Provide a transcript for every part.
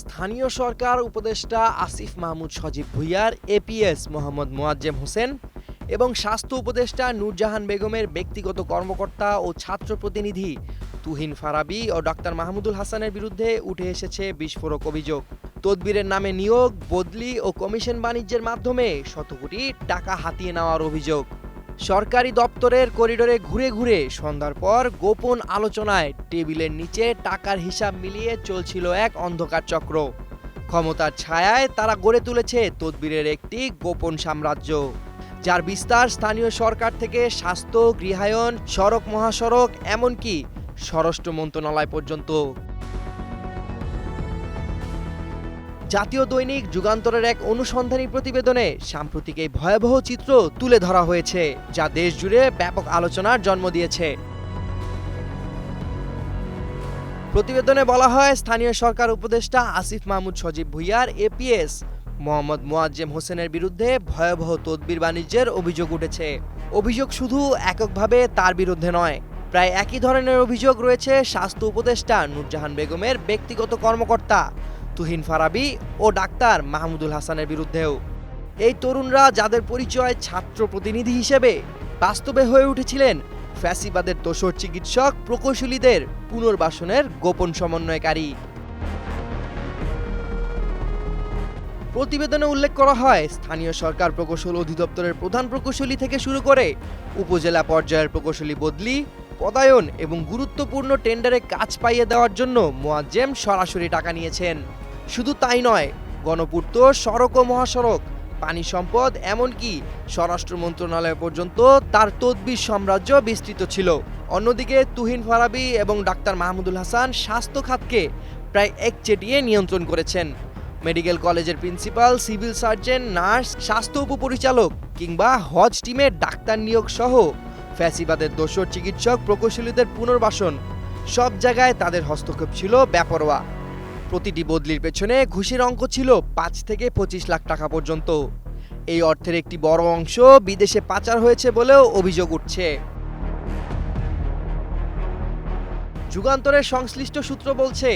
স্থানীয় সরকার উপদেষ্টা Asif Mahmud Sajib ভুইয়ার A P S Mohammad Moazzem Hossain এবং স্বাস্থ্য উপদেষ্টা নূরজাহান বেগমের ব্যক্তিগত কর্মকর্তা ও ছাত্র প্রতিনিধি তুহিন ফারাবি ও ডক্টর মাহমুদুল হাসানের বিরুদ্ধে উঠে এসেছে বিস্ফোরক অভিযোগ। তদবিরের নামে নিয়োগ, বদলি ও কমিশন বাণিজ্যের মাধ্যমে শত কোটি টাকা হাতিয়ে নেওয়ার অভিযোগ। সরকারি দপ্তরের করিডোরে ঘুরে ঘুরে সন্ধ্যার পর গোপন আলোচনায় টেবিলের নিচে টাকার হিসাব মিলিয়ে চলছিল এক অন্ধকার চক্র। ক্ষমতার ছায়ায় তারা গড়ে তুলেছে তদবিরের একটি গোপন সাম্রাজ্য, যার বিস্তার স্থানীয় সরকার থেকে স্বাস্থ্য, গৃহায়ন, সড়ক মহাসড়ক, এমনকি স্বরাষ্ট্র মন্ত্রণালয় পর্যন্ত। জাতীয় দৈনিক যুগান্তরের এক অনুসন্ধানী প্রতিবেদনে সাম্প্রতিক এই ভয়াবহ চিত্র তুলে ধরা হয়েছে, যা দেশ জুড়ে ব্যাপক আলোচনার জন্ম দিয়েছে। প্রতিবেদনে বলা হয়, স্থানীয় সরকার উপদেষ্টা আসিফ মাহমুদ সজীব ভুইয়ার এপিএস মোহাম্মদ মোয়াজ্জেম হোসেনের বিরুদ্ধে ভয়াবহ তদবির বাণিজ্যের অভিযোগ উঠেছে। অভিযোগ শুধু এককভাবে তার বিরুদ্ধে নয়, প্রায় একই ধরনের অভিযোগ রয়েছে স্বাস্থ্য উপদেষ্টা নূরজাহান বেগমের ব্যক্তিগত কর্মকর্তা তুহিন ফারাবি ও ডাক্তার মাহমুদুল হাসানের বিরুদ্ধেও। এই তরুণরা যাদের পরিচয় ছাত্র প্রতিনিধি হিসেবে বাস্তবে হয়ে উঠেছিলেন, ফ্যাসিবাদের দোসর চিকিৎসক প্রকৌশলীদের পুনর্বাসনের গোপন সমন্বয়কারী। প্রতিবেদনে উল্লেখ করা হয়, স্থানীয় সরকার প্রকৌশল অধিদপ্তরের প্রধান প্রকৌশলী থেকে শুরু করে উপজেলা পর্যায়ের প্রকৌশলী বদলি, পদায়ন এবং গুরুত্বপূর্ণ টেন্ডারে কাজ পাইয়ে দেওয়ার জন্য মোয়াজ্জেম সরাসরি টাকা নিয়েছেন। শুধু তাই নয়, গণপূর্ত, সড়ক ও মহাসড়ক, পানি সম্পদ, এমনকি স্বরাষ্ট্র মন্ত্রণালয় পর্যন্ত তার তদবির সাম্রাজ্য বিস্তৃত ছিল। অন্যদিকে তুহিন ফারাবি এবং ডাক্তার মাহমুদুল হাসান স্বাস্থ্য খাতকে প্রায় একচেটিয়ে নিয়ন্ত্রণ করেছেন। মেডিকেল কলেজের প্রিন্সিপাল, সিভিল সার্জন, নার্স, স্বাস্থ্য উপপরিচালক কিংবা হজ টিমের ডাক্তার নিয়োগ সহ ফ্যাসিবাদের দোসর চিকিৎসক প্রকৌশলীদের পুনর্বাসন সব জায়গায় তাদের হস্তক্ষেপ ছিল বেপরোয়া। প্রতিটি বদলির পেছনে ঘুষের অঙ্ক ছিল পাঁচ থেকে পঁচিশ লাখ টাকা পর্যন্ত। এই অর্থের একটি বড় অংশ বিদেশে পাচার হয়েছে বলেও অভিযোগ উঠছে। যুগান্তরের সংশ্লিষ্ট সূত্র বলছে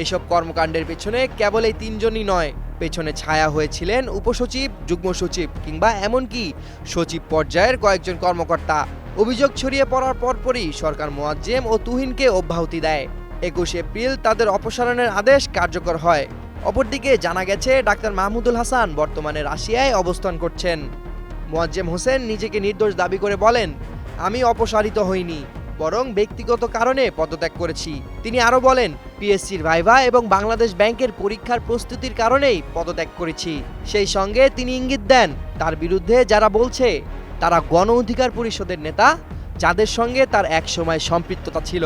এইসব কর্মকাণ্ডের পেছনে কেবল এই তিনজনই নয়, পেছনে ছায়া হয়েছিলেন উপসচিব, যুগ্ম সচিব কিংবা এমনকি সচিব পর্যায়ের কয়েকজন কর্মকর্তা। অভিযোগ ছড়িয়ে পড়ার পরপরই সরকার মোয়াজ্জেম ও তুহিনকে অব্যাহতি দেয়। একুশে এপ্রিল তাদের অপসারণের আদেশ কার্যকর হয়। অপরদিকে জানা গেছে, ডাক্তার মাহমুদুল হাসান বর্তমানে রাশিয়ায় অবস্থান করছেন। মোয়াজ্জেম হোসেন নিজেকে নির্দোষ দাবি করে বলেন, আমি অপসারিত হইনি, বরং ব্যক্তিগত কারণে পদত্যাগ করেছি। তিনি আরও বলেন পিএসসির ভাইভা এবং বাংলাদেশ ব্যাংকের পরীক্ষার প্রস্তুতির কারণেই পদত্যাগ করেছি। সেই সঙ্গে তিনি ইঙ্গিত দেন, তার বিরুদ্ধে যারা বলছে, তারা গণ অধিকার পরিষদের নেতা, যাদের সঙ্গে তার একসময় সম্পৃক্ততা ছিল।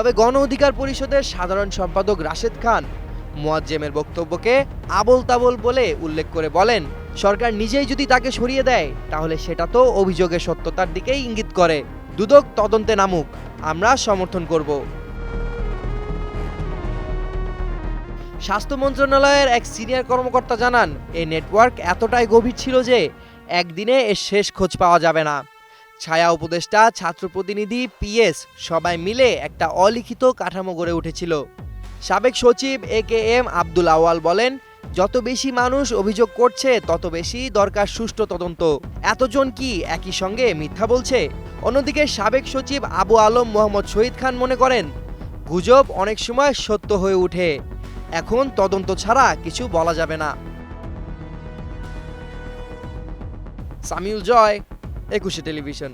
তবে গণ অধিকার পরিষদের সাধারণ সম্পাদক রাশেদ খান মোয়াজ্জেমের বক্তব্যকে আবল তাবল বলে উল্লেখ করে বলেন, সরকার নিজেই যদি তাকে সরিয়ে দেয়, তাহলে সেটা তো অভিযোগের সত্যতার দিকেই ইঙ্গিত করে। দুদক তদন্তে নামুক, আমরা সমর্থন করব। স্বাস্থ্য মন্ত্রণালয়ের এক সিনিয়র কর্মকর্তা জানান এই নেটওয়ার্ক এতটাই গভীর ছিল যে, একদিনে এর শেষ খোঁজ পাওয়া যাবে না। ছায়া উপদেষ্টা ছাত্র প্রতিনিধি পিএস সবাই মিলে একটা অলিখিত কাঠামো গড়ে উঠেছিল। সাবেক সচিব এ কে এম আব্দুল আওয়াল বলেন, যত বেশি মানুষ অভিযোগ করছে, তত বেশি দরকার সুষ্ঠু তদন্ত। এতজন কি একই সঙ্গে মিথ্যা বলছে? অন্যদিকে সাবেক সচিব আবু আলম মোহাম্মদ শহীদ খান মনে করেন, গুজব অনেক সময় সত্য হয়ে ওঠে। এখন তদন্ত ছাড়া কিছু বলা যাবে না। সামিউল জয় একুশে টেলিভিশন।